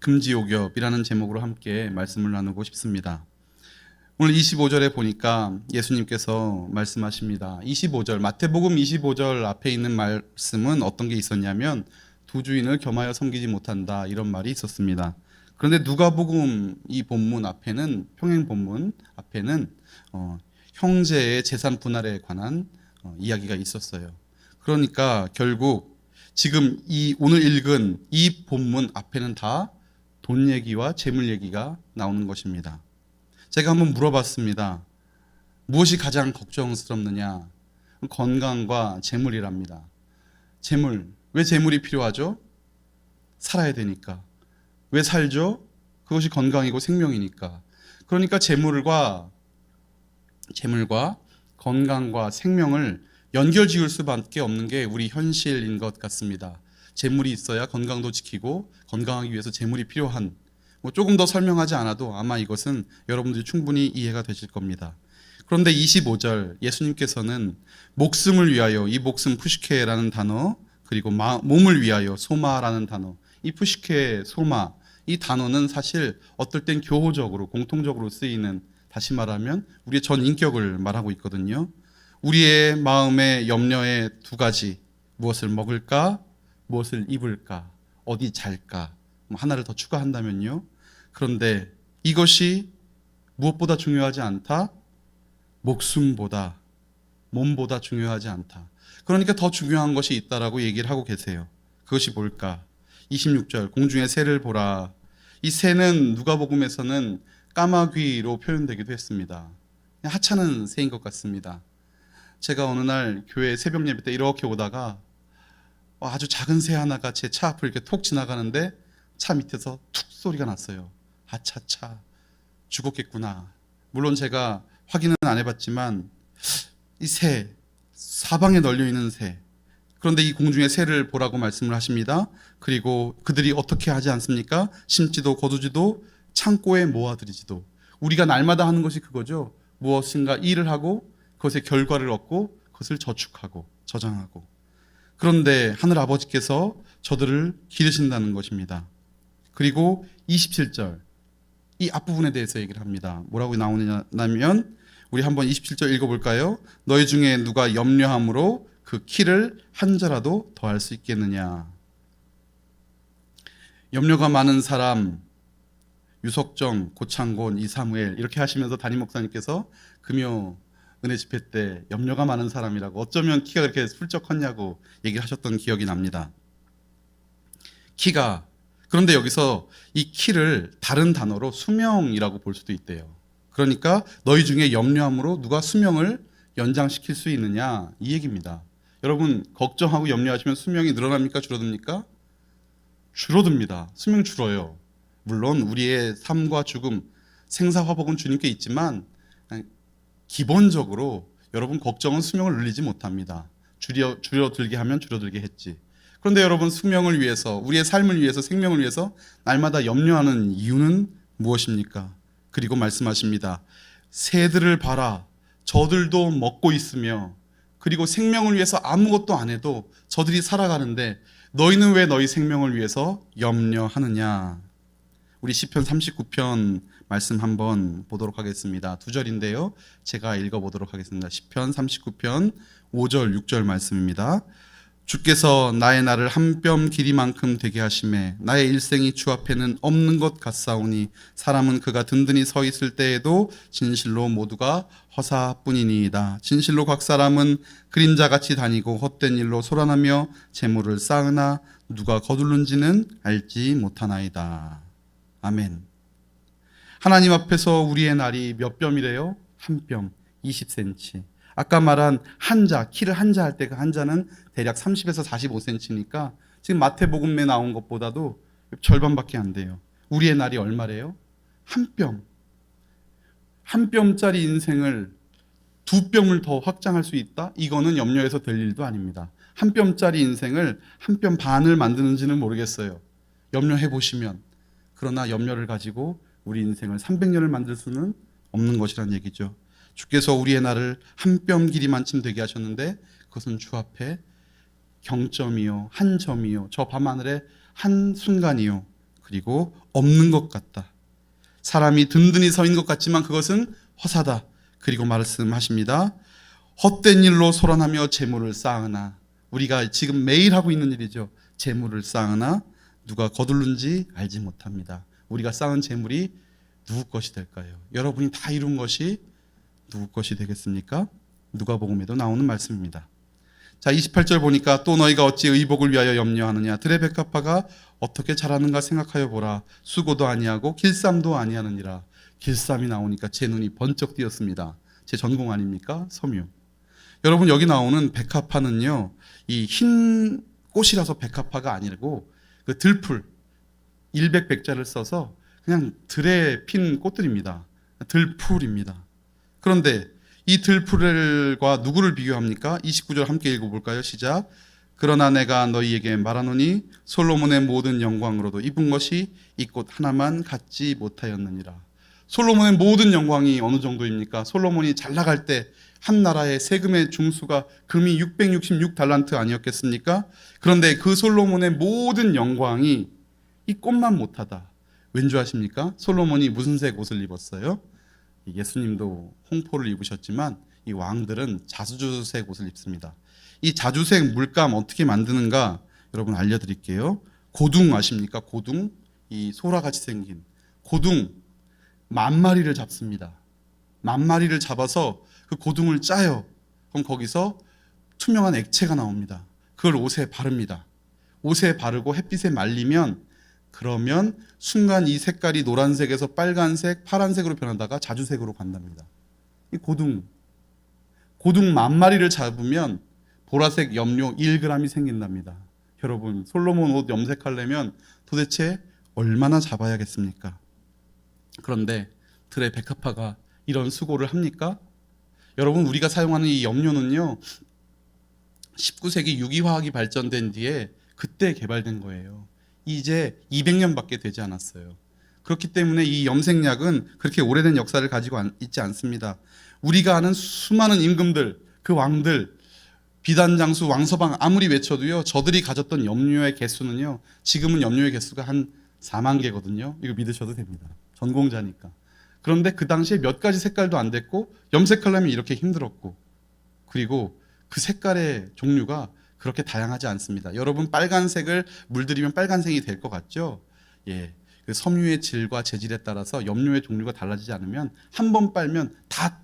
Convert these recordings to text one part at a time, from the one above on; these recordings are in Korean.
금지옥엽이라는 제목으로 함께 말씀을 나누고 싶습니다. 오늘 25절에 보니까 예수님께서 말씀하십니다. 25절 마태복음 25절 앞에 있는 말씀은 어떤 게 있었냐면 두 주인을 겸하여 섬기지 못한다 이런 말이 있었습니다. 그런데 누가복음 이 본문 앞에는 평행 본문 앞에는 어, 형제의 재산 분할에 관한 어, 이야기가 있었어요. 그러니까 결국 지금 이 오늘 읽은 이 본문 앞에는 다 돈 얘기와 재물 얘기가 나오는 것입니다. 제가 한번 물어봤습니다. 무엇이 가장 걱정스럽느냐? 건강과 재물이랍니다. 재물. 왜 재물이 필요하죠? 살아야 되니까. 왜 살죠? 그것이 건강이고 생명이니까. 그러니까 재물과 재물과 건강과 생명을 연결 지을 수밖에 없는 게 우리 현실인 것 같습니다. 재물이 있어야 건강도 지키고 건강하기 위해서 재물이 필요한 뭐 조금 더 설명하지 않아도 아마 이것은 여러분들이 충분히 이해가 되실 겁니다. 그런데 25절 예수님께서는 목숨을 위하여 이 목숨 푸시케라는 단어 그리고 마, 몸을 위하여 소마라는 단어 이 푸시케 소마 이 단어는 사실 어떨 땐 교호적으로 공통적으로 쓰이는 다시 말하면 우리의 전 인격을 말하고 있거든요. 우리의 마음의 염려의 두 가지 무엇을 먹을까 무엇을 입을까 어디 잘까 뭐 하나를 더 추가한다면요. 그런데 이것이 무엇보다 중요하지 않다? 목숨보다 몸보다 중요하지 않다. 그러니까 더 중요한 것이 있다라고 얘기를 하고 계세요. 그것이 뭘까? 26절 공중의 새를 보라. 이 새는 누가복음에서는 까마귀로 표현되기도 했습니다. 하찮은 새인 것 같습니다. 제가 어느 날 교회 새벽 예배 때 이렇게 오다가 어, 아주 작은 새 하나가 제 차 앞을 이렇게 톡 지나가는데 차 밑에서 툭 소리가 났어요. 아차차 죽었겠구나. 물론 제가 확인은 안 해봤지만 이 새 사방에 널려 있는 새. 그런데 이 공중의 새를 보라고 말씀을 하십니다. 그리고 그들이 어떻게 하지 않습니까? 심지도 거두지도 창고에 모아들이지도 우리가 날마다 하는 것이 그거죠. 무엇인가 일을 하고 그것의 결과를 얻고 그것을 저축하고 저장하고 그런데 하늘 아버지께서 저들을 기르신다는 것입니다. 그리고 27절 이 앞부분에 대해서 얘기를 합니다. 뭐라고 나오냐면 우리 한번 27절 읽어볼까요? 너희 중에 누가 염려함으로 그 키를 한 자라도 더할 수 있겠느냐? 염려가 많은 사람 유석정, 고창곤, 이사무엘 이렇게 하시면서 담임 목사님께서 금요 은혜 집회 때 염려가 많은 사람이라고 어쩌면 키가 그렇게 훌쩍 컸냐고 얘기를 하셨던 기억이 납니다. 키가 그런데 여기서 이 키를 다른 단어로 수명이라고 볼 수도 있대요. 그러니까 너희 중에 염려함으로 누가 수명을 연장시킬 수 있느냐 이 얘기입니다. 여러분 걱정하고 염려하시면 수명이 늘어납니까 줄어듭니까? 줄어듭니다. 수명 줄어요. 물론 우리의 삶과 죽음, 생사 화복은 주님께 있지만 기본적으로 여러분 걱정은 수명을 늘리지 못합니다. 줄여 줄여들게 하면 줄어들게 했지. 그런데 여러분 수명을 위해서 우리의 삶을 위해서 생명을 위해서 날마다 염려하는 이유는 무엇입니까? 그리고 말씀하십니다. 새들을 봐라. 저들도 먹고 있으며 그리고 생명을 위해서 아무것도 안 해도 저들이 살아가는데 너희는 왜 너희 생명을 위해서 염려하느냐? 우리 시편 39편 말씀 한번 보도록 하겠습니다. 두 절인데요. 제가 읽어 보도록 하겠습니다. 시편 39편 5절 6절 말씀입니다. 주께서 나의 날을 한뼘 길이만큼 되게 하심에 나의 일생이 주 앞에는 없는 것 같사오니 사람은 그가 든든히 서 있을 때에도 진실로 모두가 허사뿐이니이다. 진실로 각 사람은 그림자같이 다니고 헛된 일로 소란하며 재물을 쌓으나 누가 거둘는지는 알지 못하나이다. 아멘. 하나님 앞에서 우리의 날이 몇 뼘이래요? 한 뼘, 20cm. 아까 말한 한자, 키를 한자 할 때 그 한자는 대략 30에서 45cm니까 지금 마태복음에 나온 것보다도 절반밖에 안 돼요. 우리의 날이 얼마래요? 한 뼘. 한 뼘짜리 인생을 두 뼘을 더 확장할 수 있다? 이거는 염려해서 될 일도 아닙니다. 한 뼘짜리 인생을 한 뼘 반을 만드는지는 모르겠어요. 염려해 보시면. 그러나 염려를 가지고 우리 인생을 300년을 만들 수는 없는 것이란 얘기죠. 주께서 우리의 날을 한뼘 길이만큼 되게 하셨는데 그것은 주 앞에 경점이요 한 점이요 저 밤하늘의 한 순간이요 그리고 없는 것 같다. 사람이 든든히 서 있는 것 같지만 그것은 허사다. 그리고 말씀하십니다. 헛된 일로 소란하며 재물을 쌓으나 우리가 지금 매일 하고 있는 일이죠. 재물을 쌓으나 누가 거둘는지 알지 못합니다. 우리가 쌓은 재물이 누구 것이 될까요? 여러분이 다 이룬 것이 누구 것이 되겠습니까? 누가복음에도 나오는 말씀입니다. 자, 28절 보니까 또 너희가 어찌 의복을 위하여 염려하느냐 백합화가 어떻게 자라는가 생각하여 보라. 수고도 아니하고 길쌈도 아니하느니라. 길쌈이 나오니까 제 눈이 번쩍 띄었습니다. 제 전공 아닙니까? 섬유. 여러분 여기 나오는 백합화는요. 이 흰 꽃이라서 백합화가 아니고 그 들풀 일백 백자를 써서 그냥 들에 핀 꽃들입니다. 들풀입니다. 그런데 이 들풀과 누구를 비교합니까? 29절 함께 읽어볼까요? 시작. 그러나 내가 너희에게 말하노니 솔로몬의 모든 영광으로도 입은 것이 이 꽃 하나만 갖지 못하였느니라. 솔로몬의 모든 영광이 어느 정도입니까? 솔로몬이 잘 나갈 때 한 나라의 세금의 중수가 금이 666달란트 아니었겠습니까? 그런데 그 솔로몬의 모든 영광이 이 꽃만 못하다. 왠 줄 아십니까? 솔로몬이 무슨 색 옷을 입었어요? 예수님도 홍포를 입으셨지만 이 왕들은 자주색 옷을 입습니다. 이 자주색 물감 어떻게 만드는가 여러분 알려드릴게요. 고둥 아십니까? 고둥 이 소라같이 생긴 고둥 만 마리를 잡습니다. 만 마리를 잡아서 그 고둥을 짜요. 그럼 거기서 투명한 액체가 나옵니다. 그걸 옷에 바릅니다. 옷에 바르고 햇빛에 말리면 그러면 순간 이 색깔이 노란색에서 빨간색, 파란색으로 변하다가 자주색으로 간답니다. 이 고둥 고둥 만 마리를 잡으면 보라색 염료 1g이 생긴답니다. 여러분 솔로몬 옷 염색하려면 도대체 얼마나 잡아야겠습니까? 그런데 들의 백합화가 이런 수고를 합니까? 여러분 우리가 사용하는 이 염료는요 19세기 유기화학이 발전된 뒤에 그때 개발된 거예요. 이제 200년밖에 되지 않았어요. 그렇기 때문에 이 염색약은 그렇게 오래된 역사를 가지고 안- 있지 않습니다. 우리가 아는 수많은 임금들, 그 왕들, 비단장수, 왕서방 아무리 외쳐도요, 저들이 가졌던 염료의 개수는요, 지금은 염료의 개수가 한 4만 개거든요. 이거 믿으셔도 됩니다. 전공자니까. 그런데 그 당시에 몇 가지 색깔도 안 됐고, 염색하려면 이렇게 힘들었고, 그리고 그 색깔의 종류가 그렇게 다양하지 않습니다. 여러분 빨간색을 물들이면 빨간색이 될 것 같죠? 예. 그 섬유의 질과 재질에 따라서 염료의 종류가 달라지지 않으면 한 번 빨면 다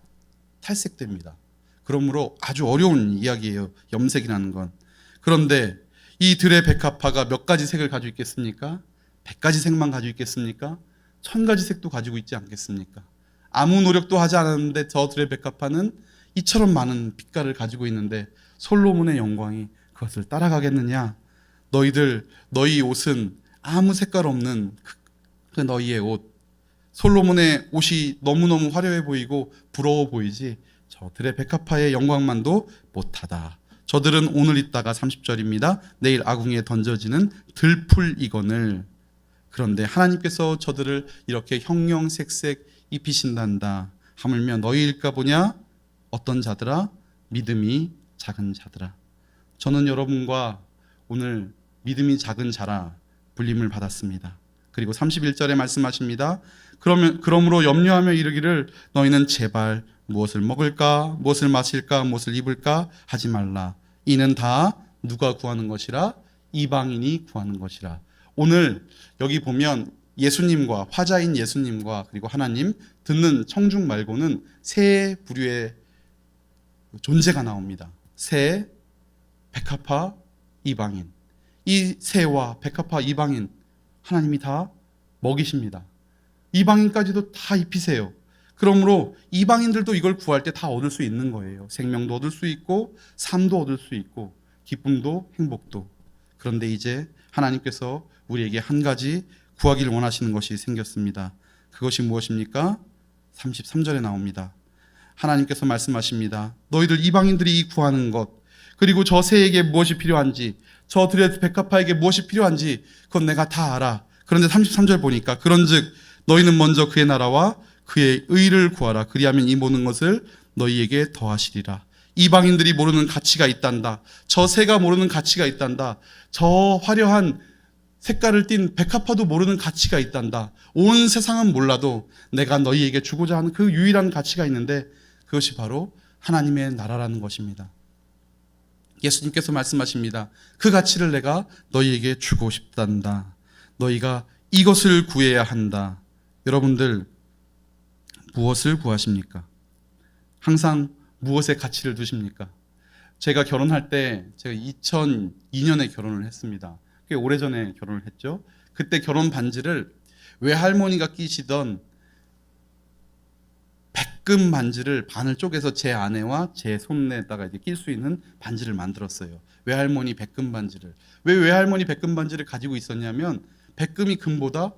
탈색됩니다. 그러므로 아주 어려운 이야기예요. 염색이라는 건. 그런데 이 들의 백합화가 몇 가지 색을 가지고 있겠습니까? 백 가지 색만 가지고 있겠습니까? 천 가지 색도 가지고 있지 않겠습니까? 아무 노력도 하지 않았는데 저 들의 백합화는 이처럼 많은 빛깔을 가지고 있는데 솔로몬의 영광이 그것을 따라가겠느냐? 너희들 너희 옷은 아무 색깔 없는 그, 그 너희의 옷 솔로몬의 옷이 너무너무 화려해 보이고 부러워 보이지 저들의 백합화의 영광만도 못하다. 저들은 오늘 있다가 30절입니다. 내일 아궁이에 던져지는 들풀이건을 그런데 하나님께서 저들을 이렇게 형형색색 입히신단다. 하물며 너희일까 보냐? 어떤 자들아? 믿음이 작은 자들아. 저는 여러분과 오늘 믿음이 작은 자라 불림을 받았습니다. 그리고 31절에 말씀하십니다. 그러면 그러므로 염려하며 이르기를 너희는 제발 무엇을 먹을까, 무엇을 마실까, 무엇을 입을까 하지 말라. 이는 다 누가 구하는 것이라 이방인이 구하는 것이라. 오늘 여기 보면 예수님과 화자인 예수님과 그리고 하나님 듣는 청중 말고는 세 부류의 존재가 나옵니다. 새, 백합화, 이방인. 이 새와 백합화, 이방인 하나님이 다 먹이십니다. 이방인까지도 다 입히세요. 그러므로 이방인들도 이걸 구할 때 다 얻을 수 있는 거예요. 생명도 얻을 수 있고 삶도 얻을 수 있고 기쁨도 행복도. 그런데 이제 하나님께서 우리에게 한 가지 구하기를 원하시는 것이 생겼습니다. 그것이 무엇입니까? 33절에 나옵니다. 하나님께서 말씀하십니다. 너희들 이방인들이 이 구하는 것, 그리고 저 새에게 무엇이 필요한지, 저 들의 백합화에게 무엇이 필요한지, 그건 내가 다 알아. 그런데 33절 보니까, 그런 즉 너희는 먼저 그의 나라와 그의 의를 구하라. 그리하면 이 모든 것을 너희에게 더하시리라. 이방인들이 모르는 가치가 있단다. 저 새가 모르는 가치가 있단다. 저 화려한 색깔을 띤 백합화도 모르는 가치가 있단다. 온 세상은 몰라도 내가 너희에게 주고자 하는 그 유일한 가치가 있는데 그것이 바로 하나님의 나라라는 것입니다. 예수님께서 말씀하십니다. 그 가치를 내가 너희에게 주고 싶단다. 너희가 이것을 구해야 한다. 여러분들 무엇을 구하십니까? 항상 무엇에 가치를 두십니까? 제가 결혼할 때 제가 2002년에 결혼을 했습니다. 꽤 오래전에 결혼을 했죠. 그때 결혼 반지를 외할머니가 끼시던 백금 반지를 반을 쪼개서 제 아내와 제 손에다가 이제 낄 수 있는 반지를 만들었어요. 외할머니 백금 반지를. 왜 외할머니 백금 반지를 가지고 있었냐면 백금이 금보다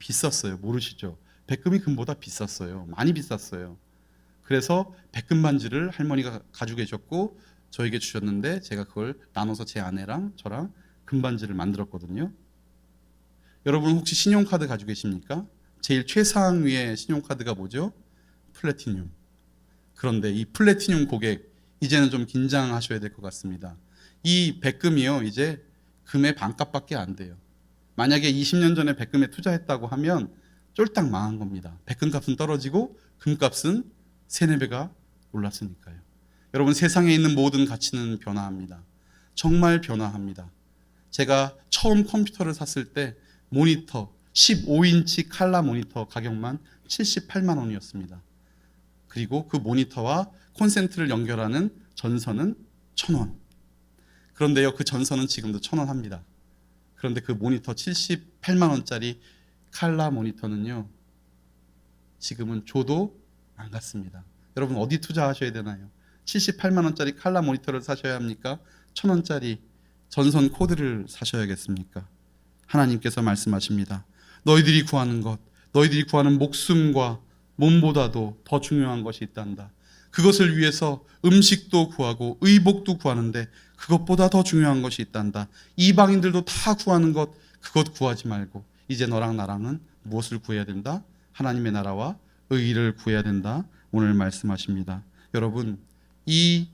비쌌어요. 모르시죠? 백금이 금보다 비쌌어요. 많이 비쌌어요. 그래서 백금 반지를 할머니가 가지고 계셨고 저에게 주셨는데 제가 그걸 나눠서 제 아내랑 저랑 금반지를 만들었거든요. 여러분 혹시 신용카드 가지고 계십니까? 제일 최상 위의 신용카드가 뭐죠? 플래티늄. 그런데 이 플래티늄 고객 이제는 좀 긴장하셔야 될 것 같습니다. 이 백금이요 이제 금의 반값밖에 안 돼요. 만약에 20년 전에 백금에 투자했다고 하면 쫄딱 망한 겁니다. 백금 값은 떨어지고 금값은 세네 배가 올랐으니까요. 여러분 세상에 있는 모든 가치는 변화합니다. 정말 변화합니다. 제가 처음 컴퓨터를 샀을 때 모니터 15인치 칼라 모니터 가격만 78만 원이었습니다. 그리고 그 모니터와 콘센트를 연결하는 전선은 1000원. 그런데요, 그 전선은 지금도 1000원 합니다. 그런데 그 모니터 78만 원짜리 칼라 모니터는요. 지금은 줘도 안 갔습니다. 여러분 어디 투자하셔야 되나요? 78만 원짜리 칼라 모니터를 사셔야 합니까? 1000원짜리 전선 코드를 사셔야겠습니까? 하나님께서 말씀하십니다. 너희들이 구하는 것, 너희들이 구하는 목숨과 몸보다도 더 중요한 것이 있단다. 그것을 위해서 음식도 구하고 의복도 구하는데 그것보다 더 중요한 것이 있단다. 이방인들도 다 구하는 것, 그것 구하지 말고 이제 너랑 나랑은 무엇을 구해야 된다? 하나님의 나라와 의의를 구해야 된다. 오늘 말씀하십니다. 여러분, 이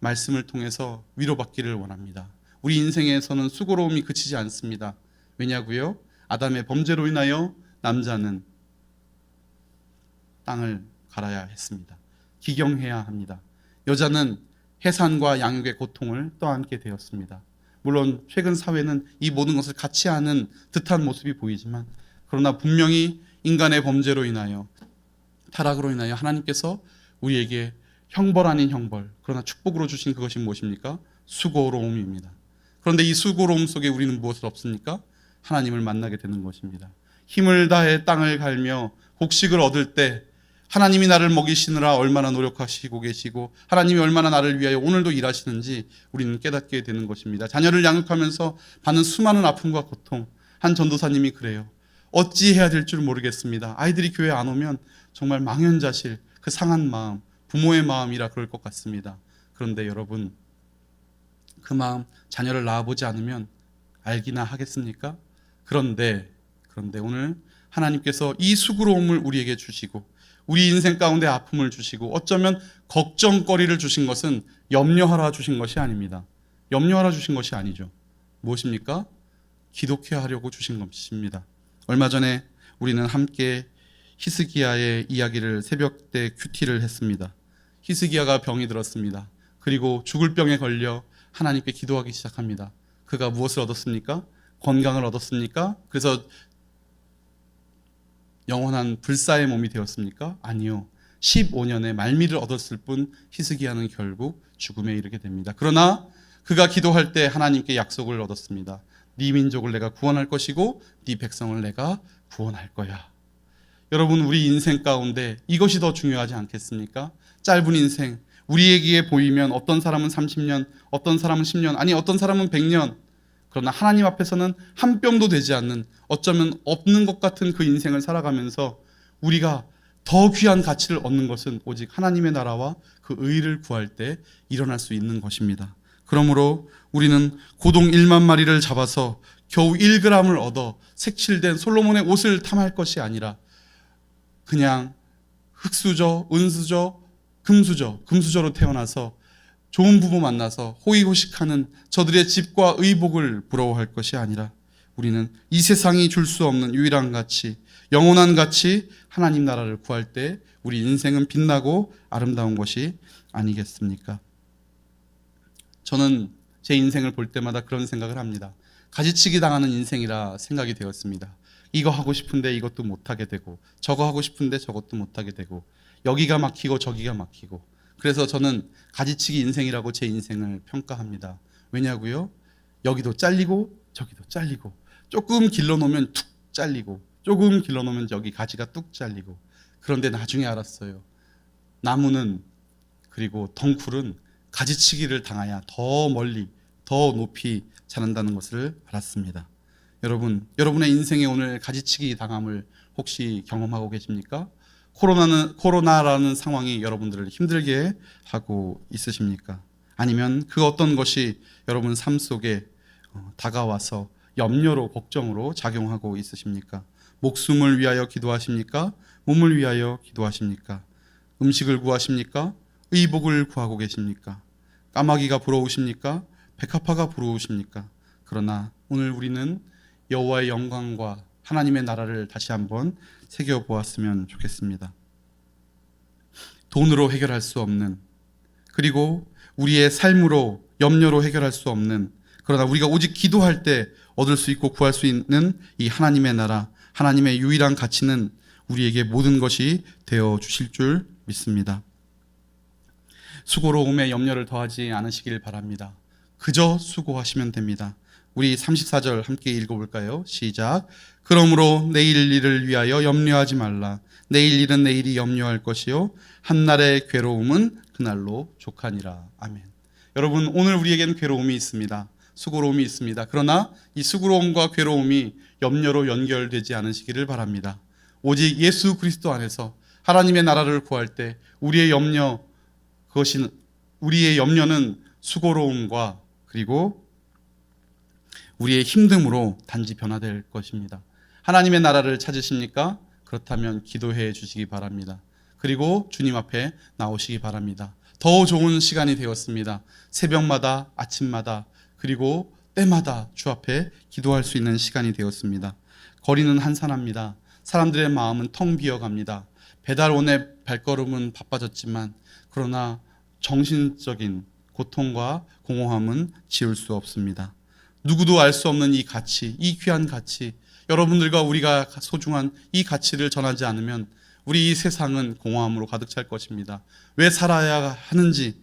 말씀을 통해서 위로받기를 원합니다. 우리 인생에서는 수고로움이 그치지 않습니다. 왜냐고요? 아담의 범죄로 인하여 남자는 땅을 갈아야 했습니다. 기경해야 합니다. 여자는 해산과 양육의 고통을 떠안게 되었습니다. 물론 최근 사회는 이 모든 것을 같이 하는 듯한 모습이 보이지만 그러나 분명히 인간의 범죄로 인하여 타락으로 인하여 하나님께서 우리에게 형벌 아닌 형벌 그러나 축복으로 주신 그것이 무엇입니까? 수고로움입니다. 그런데 이 수고로움 속에 우리는 무엇을 없습니까? 하나님을 만나게 되는 것입니다. 힘을 다해 땅을 갈며 곡식을 얻을 때 하나님이 나를 먹이시느라 얼마나 노력하시고 계시고 하나님이 얼마나 나를 위하여 오늘도 일하시는지 우리는 깨닫게 되는 것입니다. 자녀를 양육하면서 받는 수많은 아픔과 고통 한 전도사님이 그래요. 어찌 해야 될 줄 모르겠습니다. 아이들이 교회 안 오면 정말 망연자실 그 상한 마음 부모의 마음이라 그럴 것 같습니다. 그런데 여러분 그 마음 자녀를 낳아보지 않으면 알기나 하겠습니까? 그런데 그런데 오늘 하나님께서 이 수고로움을 우리에게 주시고 우리 인생 가운데 아픔을 주시고 어쩌면 걱정거리를 주신 것은 염려하라 주신 것이 아닙니다. 염려하라 주신 것이 아니죠. 무엇입니까? 기독해 하려고 주신 것입니다. 얼마 전에 우리는 함께 히스기야의 이야기를 새벽 때 큐티를 했습니다. 히스기야가 병이 들었습니다. 그리고 죽을 병에 걸려 하나님께 기도하기 시작합니다. 그가 무엇을 얻었습니까? 건강을 얻었습니까? 그래서 영원한 불사의 몸이 되었습니까? 아니요. 15년의 말미를 얻었을 뿐 히스기야는 결국 죽음에 이르게 됩니다. 그러나 그가 기도할 때 하나님께 약속을 얻었습니다. 네 민족을 내가 구원할 것이고 네 백성을 내가 구원할 거야. 여러분 우리 인생 가운데 이것이 더 중요하지 않겠습니까? 짧은 인생 우리에게 보이면 어떤 사람은 30년, 어떤 사람은 10년, 아니 어떤 사람은 100년. 그러나 하나님 앞에서는 한 뼘도 되지 않는 어쩌면 없는 것 같은 그 인생을 살아가면서 우리가 더 귀한 가치를 얻는 것은 오직 하나님의 나라와 그 의를 구할 때 일어날 수 있는 것입니다. 그러므로 우리는 고동 1만 마리를 잡아서 겨우 1g을 얻어 색칠된 솔로몬의 옷을 탐할 것이 아니라 그냥 흙수저, 은수저, 금수저, 금수저로 태어나서 좋은 부부 만나서 호의호식하는 저들의 집과 의복을 부러워할 것이 아니라 우리는 이 세상이 줄 수 없는 유일한 가치, 영원한 가치, 하나님 나라를 구할 때 우리 인생은 빛나고 아름다운 것이 아니겠습니까? 저는 제 인생을 볼 때마다 그런 생각을 합니다. 가지치기 당하는 인생이라 생각이 되었습니다. 이거 하고 싶은데 이것도 못하게 되고, 저거 하고 싶은데 저것도 못하게 되고, 여기가 막히고 저기가 막히고. 그래서 저는 가지치기 인생이라고 제 인생을 평가합니다. 왜냐고요? 여기도 잘리고 저기도 잘리고 조금 길러놓으면 툭 잘리고 조금 길러놓으면 여기 가지가 뚝 잘리고 그런데 나중에 알았어요. 나무는 그리고 덩쿨은 가지치기를 당하여 더 멀리 더 높이 자란다는 것을 알았습니다. 여러분, 여러분의 인생에 오늘 가지치기 당함을 혹시 경험하고 계십니까? 코로나는 코로나라는 상황이 여러분들을 힘들게 하고 있으십니까? 아니면 그 어떤 것이 여러분 삶 속에 어, 다가와서 염려로 걱정으로 작용하고 있으십니까? 목숨을 위하여 기도하십니까? 몸을 위하여 기도하십니까? 음식을 구하십니까? 의복을 구하고 계십니까? 까마귀가 부러우십니까? 백합화가 부러우십니까? 그러나 오늘 우리는 여호와의 영광과 하나님의 나라를 다시 한번 새겨 보았으면 좋겠습니다. 돈으로 해결할 수 없는 그리고 우리의 삶으로 염려로 해결할 수 없는 그러나 우리가 오직 기도할 때 얻을 수 있고 구할 수 있는 이 하나님의 나라, 하나님의 유일한 가치는 우리에게 모든 것이 되어 주실 줄 믿습니다. 수고로움에 염려를 더하지 않으시길 바랍니다. 그저 수고하시면 됩니다. 우리 34절 함께 읽어볼까요? 시작. 그러므로 내일 일을 위하여 염려하지 말라. 내일 일은 내일이 염려할 것이요. 한날의 괴로움은 그날로 족하니라. 아멘. 여러분, 오늘 우리에게는 괴로움이 있습니다. 수고로움이 있습니다. 그러나 이 수고로움과 괴로움이 염려로 연결되지 않으시기를 바랍니다. 오직 예수 그리스도 안에서 하나님의 나라를 구할 때 우리의 염려, 그것이, 우리의 염려는 수고로움과 그리고 우리의 힘듦으로 단지 변화될 것입니다. 하나님의 나라를 찾으십니까? 그렇다면 기도해 주시기 바랍니다. 그리고 주님 앞에 나오시기 바랍니다. 더 좋은 시간이 되었습니다. 새벽마다, 아침마다, 그리고 때마다 주 앞에 기도할 수 있는 시간이 되었습니다. 거리는 한산합니다. 사람들의 마음은 텅 비어갑니다. 배달원의 발걸음은 바빠졌지만, 그러나 정신적인 고통과 공허함은 지울 수 없습니다. 누구도 알 수 없는 이 가치, 이 귀한 가치, 여러분들과 우리가 소중한 이 가치를 전하지 않으면 우리 이 세상은 공허함으로 가득 찰 것입니다. 왜 살아야 하는지,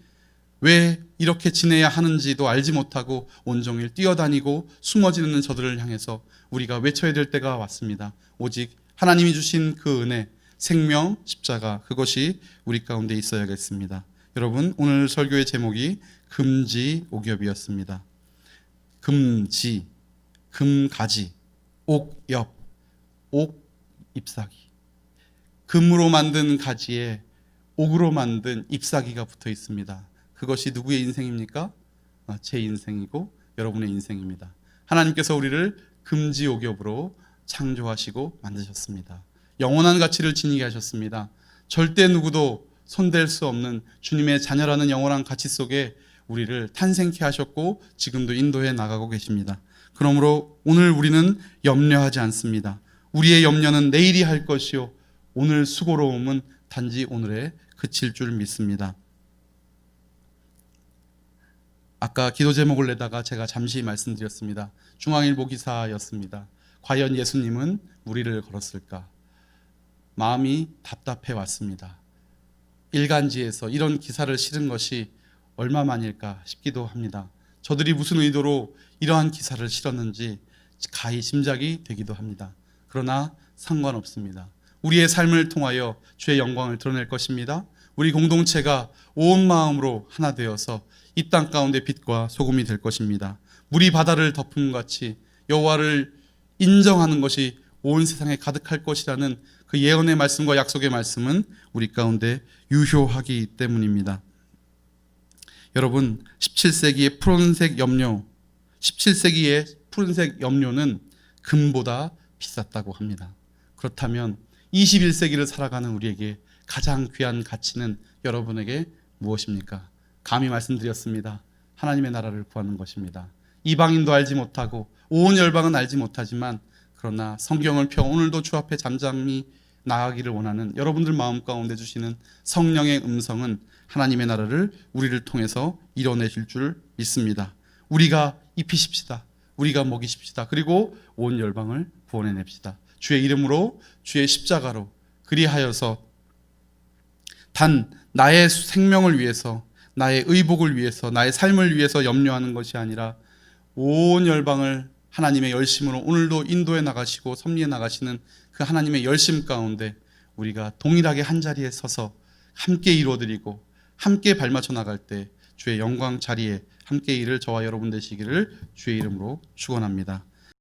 왜 이렇게 지내야 하는지도 알지 못하고 온종일 뛰어다니고 숨어지는 저들을 향해서 우리가 외쳐야 될 때가 왔습니다. 오직 하나님이 주신 그 은혜, 생명, 십자가, 그것이 우리 가운데 있어야겠습니다. 여러분, 오늘 설교의 제목이 금지 옥엽이었습니다. 금지, 금가지, 옥엽, 옥 잎사귀. 금으로 만든 가지에 옥으로 만든 잎사귀가 붙어 있습니다. 그것이 누구의 인생입니까? 아, 제 인생이고 여러분의 인생입니다. 하나님께서 우리를 금지 옥엽으로 창조하시고 만드셨습니다. 영원한 가치를 지니게 하셨습니다. 절대 누구도 손댈 수 없는 주님의 자녀라는 영원한 가치 속에 우리를 탄생케 하셨고 지금도 인도해 나가고 계십니다. 그러므로 오늘 우리는 염려하지 않습니다. 우리의 염려는 내일이 할 것이요 오늘 수고로움은 단지 오늘에 그칠 줄 믿습니다. 아까 기도 제목을 내다가 제가 잠시 말씀드렸습니다. 중앙일보 기사였습니다. 과연 예수님은 우리를 걸었을까? 마음이 답답해 왔습니다. 일간지에서 이런 기사를 실은 것이 얼마만일까 싶기도 합니다. 저들이 무슨 의도로 이러한 기사를 실었는지 가히 짐작이 되기도 합니다. 그러나 상관없습니다. 우리의 삶을 통하여 주의 영광을 드러낼 것입니다. 우리 공동체가 온 마음으로 하나 되어서 이 땅 가운데 빛과 소금이 될 것입니다. 물이 바다를 덮음 같이 여호와를 인정하는 것이 온 세상에 가득할 것이라는 그 예언의 말씀과 약속의 말씀은 우리 가운데 유효하기 때문입니다. 여러분, 17세기의 푸른색 염료, 17세기의 푸른색 염료는 금보다 비쌌다고 합니다. 그렇다면 21세기를 살아가는 우리에게 가장 귀한 가치는 여러분에게 무엇입니까? 감히 말씀드렸습니다. 하나님의 나라를 구하는 것입니다. 이방인도 알지 못하고 온 열방은 알지 못하지만 그러나 성경을 펴 오늘도 주 앞에 잠잠히 나아가기를 원하는 여러분들 마음 가운데 주시는 성령의 음성은 하나님의 나라를 우리를 통해서 이뤄내실 줄 믿습니다. 우리가 입히십시다. 우리가 먹이십시다. 그리고 온 열방을 구원해냅시다. 주의 이름으로 주의 십자가로 그리하여서 단 나의 생명을 위해서 나의 의복을 위해서 나의 삶을 위해서 염려하는 것이 아니라 온 열방을 하나님의 열심으로 오늘도 인도해 나가시고 섭리해 나가시는 그 하나님의 열심 가운데 우리가 동일하게 한 자리에 서서 함께 이루어드리고 함께 발맞춰 나갈 때 주의 영광 자리에 함께 일을 저와 여러분 되시기를 주의 이름으로 축원합니다.